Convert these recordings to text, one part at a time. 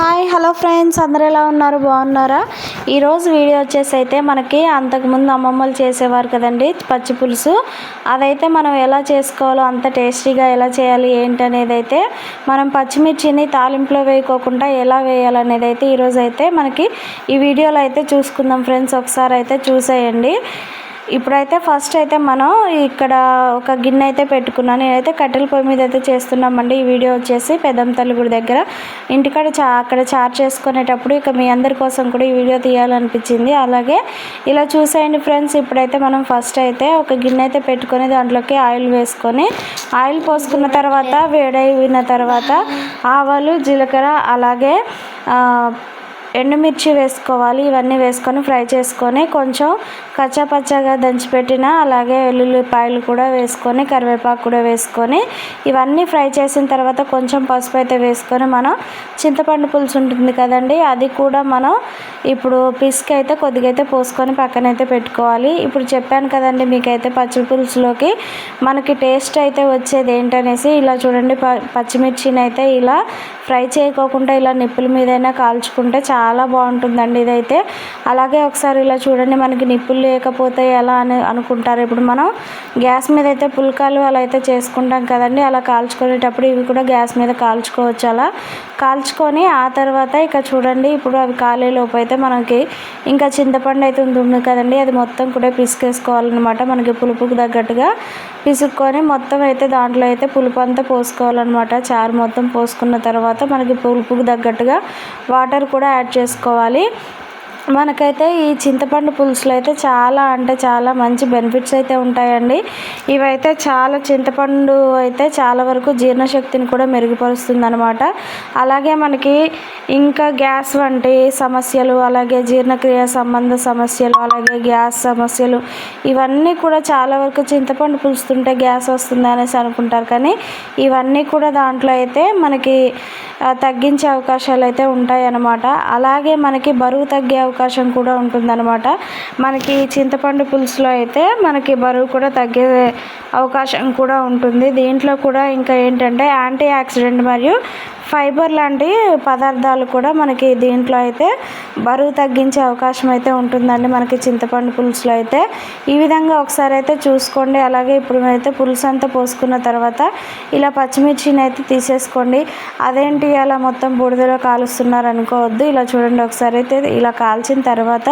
Hi hello friends అందరు ఎలా ఉన్నారు? బాగున్నారా? ఈరోజు వీడియో వచ్చేసి అయితే మనకి అంతకుముందు అమ్మమ్మలు చేసేవారు కదండి పచ్చి పులుసు. అదైతే మనం ఎలా చేసుకోవాలో అంత టేస్టీగా ఎలా చేయాలి ఏంటనేది అయితే మనం పచ్చిమిర్చిని తాలింపులో వేయకోకుండా ఎలా వేయాలనేది అయితే ఈరోజు అయితే మనకి ఈ వీడియోలో అయితే చూసుకుందాం ఫ్రెండ్స్. ఒకసారి అయితే చూసేయండి. ఇప్పుడైతే ఫస్ట్ అయితే మనం ఇక్కడ ఒక గిన్నె అయితే పెట్టుకున్నాను. నేనైతే కట్టెల పొయ్యి మీద అయితే చేస్తున్నామండి. ఈ వీడియో వచ్చేసి పెద్దమ్మ తల్లి గుడి దగ్గర. ఇంటికాడ చా అక్కడ చార్జ్ చేసుకునేటప్పుడు ఇక మీ అందరి కోసం కూడా ఈ వీడియో తీయాలనిపించింది. అలాగే ఇలా చూసేయండి ఫ్రెండ్స్. ఇప్పుడైతే మనం ఫస్ట్ అయితే ఒక గిన్నె అయితే పెట్టుకొని దాంట్లోకి ఆయిల్ వేసుకొని ఆయిల్ పోసుకున్న తర్వాత వేడైన తర్వాత ఆవాలు జీలకర్ర అలాగే ఎండుమిర్చి వేసుకోవాలి. ఇవన్నీ వేసుకొని ఫ్రై చేసుకొని కొంచెం కచ్చాపచ్చగా దంచిపెట్టిన అలాగే వెల్లుల్లిపాయలు కూడా వేసుకొని కరివేపాకు కూడా వేసుకొని ఇవన్నీ ఫ్రై చేసిన తర్వాత కొంచెం పసుపు అయితే వేసుకొని మనం చింతపండు పులుసు ఉంటుంది కదండి అది కూడా మనం ఇప్పుడు పిసికి అయితే కొద్దిగా అయితే పోసుకొని పక్కనైతే పెట్టుకోవాలి. ఇప్పుడు చెప్పాను కదండి మీకైతే పచ్చి పులుసులోకి మనకి టేస్ట్ అయితే వచ్చేది ఏంటనేసి ఇలా చూడండి ప పచ్చిమిర్చిని అయితే ఇలా ఫ్రై చేయకోకుండా ఇలా నిప్పుల మీదైనా కాల్చుకుంటే చాలా చాలా బాగుంటుందండి ఇదైతే. అలాగే ఒకసారి ఇలా చూడండి మనకి నిప్పులు లేకపోతే ఎలా అని అనుకుంటారు. ఇప్పుడు మనం గ్యాస్ మీద అయితే పుల్కాలు అలా అయితే చేసుకుంటాం కదండి. అలా కాల్చుకునేటప్పుడు ఇవి కూడా గ్యాస్ మీద కాల్చుకోవచ్చు అలా. కాల్చుకొని ఆ తర్వాత ఇక చూడండి ఇప్పుడు అవి కాలేలోపు అయితే మనకి ఇంకా చింతపండు అయితే ఉంది కదండి. అది మొత్తం కూడా పిసికేసుకోవాలన్నమాట. మనకి పులుపుకు తగ్గట్టుగా పిసుక్కొని మొత్తం అయితే దాంట్లో అయితే పులుపు అంతా పోసుకోవాలన్నమాట. చారు మొత్తం పోసుకున్న తర్వాత మనకి పులుపుకు తగ్గట్టుగా వాటర్ కూడా యాడ్ చేసుకోవాలి. మనకైతే ఈ చింతపండు పులుసులో అయితే చాలా అంటే చాలా మంచి బెనిఫిట్స్ అయితే ఉంటాయండి. ఇవైతే చాలా చింతపండు అయితే చాలా వరకు జీర్ణశక్తిని కూడా మెరుగుపరుస్తుంది అనమాట అలాగే మనకి ఇంకా గ్యాస్ వంటి సమస్యలు అలాగే జీర్ణక్రియ సంబంధ సమస్యలు అలాగే గ్యాస్ సమస్యలు ఇవన్నీ కూడా చాలా వరకు చింతపండు పులుస్తుంటే గ్యాస్ వస్తుంది అనేసి అనుకుంటారు. కానీ ఇవన్నీ కూడా దాంట్లో అయితే మనకి తగ్గించే అవకాశాలు అయితే ఉంటాయి అన్నమాట అలాగే మనకి బరువు తగ్గే అవకాశం అవకాశం కూడా ఉంటుందన్నమాట. మనకి చింతపండు పులుసులో అయితే మనకి బరువు కూడా తగ్గే అవకాశం కూడా ఉంటుంది. దీంట్లో కూడా ఇంకా ఏంటంటే యాంటీ ఆక్సిడెంట్ మరియు ఫైబర్ లాంటి పదార్థాలు కూడా మనకి దీంట్లో అయితే బరువు తగ్గించే అవకాశం అయితే ఉంటుందండి మనకి చింతపండు పులుసులో అయితే. ఈ విధంగా ఒకసారి అయితే చూసుకోండి. అలాగే ఇప్పుడు అయితే పులుసు అంతా పోసుకున్న తర్వాత ఇలా పచ్చిమిర్చిని అయితే తీసేసుకోండి. అదేంటి అలా మొత్తం బూడిదలో కాలుస్తున్నారు అనుకోవద్దు. ఇలా చూడండి ఒకసారి అయితే ఇలా కాల్చిన తర్వాత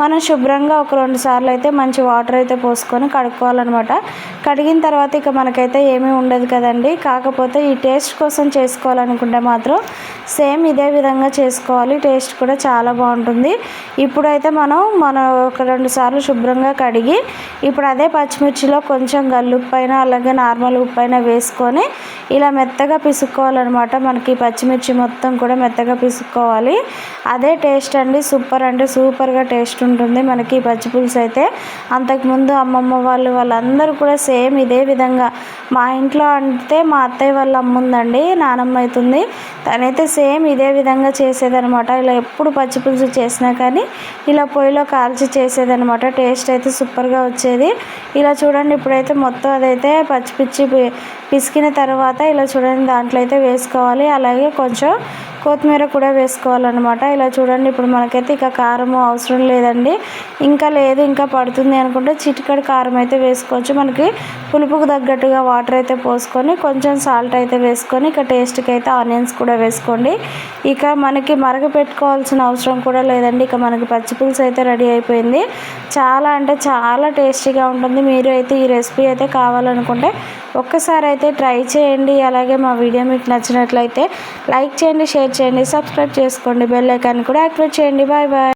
మనం శుభ్రంగా ఒక రెండు సార్లు అయితే మంచి వాటర్ అయితే పోసుకొని కడుక్కోవాలన్నమాట. కడిగిన తర్వాత ఇక మనకైతే ఏమీ ఉండదు కదండి. కాకపోతే ఈ టేస్ట్ కోసం చేసుకోవాలనుకుంటే చేసుకుంటే మాత్రం సేమ్ ఇదే విధంగా చేసుకోవాలి. టేస్ట్ కూడా చాలా బాగుంటుంది. ఇప్పుడైతే మనం మనం ఒక రెండు సార్లు శుభ్రంగా కడిగి ఇప్పుడు అదే పచ్చిమిర్చిలో కొంచెం గల్లుప్పు అయినా అలాగే నార్మల్ ఉప్పు అయినా వేసుకొని ఇలా మెత్తగా పిసుక్కోవాలన్నమాట. మనకి పచ్చిమిర్చి మొత్తం కూడా మెత్తగా పిసుక్కోవాలి. అదే టేస్ట్ అండి. సూపర్ అంటే సూపర్గా టేస్ట్ ఉంటుంది. మనకి పచ్చి పులుసు అయితే అంతకుముందు అమ్మమ్మ వాళ్ళు వాళ్ళందరూ కూడా సేమ్ ఇదే విధంగా మా ఇంట్లో అంటే మా అత్తయ్య వాళ్ళ అమ్ముందండి నానమ్మ అవుతుంది తనైతే సేమ్ ఇదే విధంగా చేసేదనమాట ఇలా ఎప్పుడు పచ్చి పులుసు చేసినా కానీ ఇలా పొయ్యిలో కాల్చి చేసేదనమాట టేస్ట్ అయితే సూపర్గా వచ్చేది. ఇలా చూడండి ఇప్పుడైతే మొత్తం అదైతే పచ్చిపిచ్చి పిసికిన తర్వాత ఇలా చూడండి దాంట్లో అయితే వేసుకోవాలి. అలాగే కొంచెం కొత్తిమీర కూడా వేసుకోవాలన్నమాట. ఇలా చూడండి ఇప్పుడు మనకైతే ఇక కారం అవసరం లేదండి. ఇంకా లేదు ఇంకా పడుతుంది అనుకుంటే చిటికడి కారం అయితే వేసుకోవచ్చు. మనకి పులుపుకు తగ్గట్టుగా వాటర్ అయితే పోసుకొని కొంచెం సాల్ట్ అయితే వేసుకొని ఇక టేస్ట్కి అయితే ఆనియన్స్ కూడా వేసుకోండి. ఇక మనకి మరగ పెట్టుకోవాల్సిన అవసరం కూడా లేదండి. ఇక మనకి పచ్చిపులుసు అయితే రెడీ అయిపోయింది. చాలా అంటే చాలా టేస్టీగా ఉంటుంది. మీరు అయితే ఈ రెసిపీ అయితే కావాలనుకుంటే ఒక్కసారి అయితే ట్రై చేయండి. అలాగే మా వీడియో మీకు నచ్చినట్లయితే లైక్ చేయండి షేర్ చేయండి సబ్స్క్రైబ్ చేసుకోండి బెల్ ఐకాన్ కూడా యాక్టివేట్ చేయండి. Bye bye.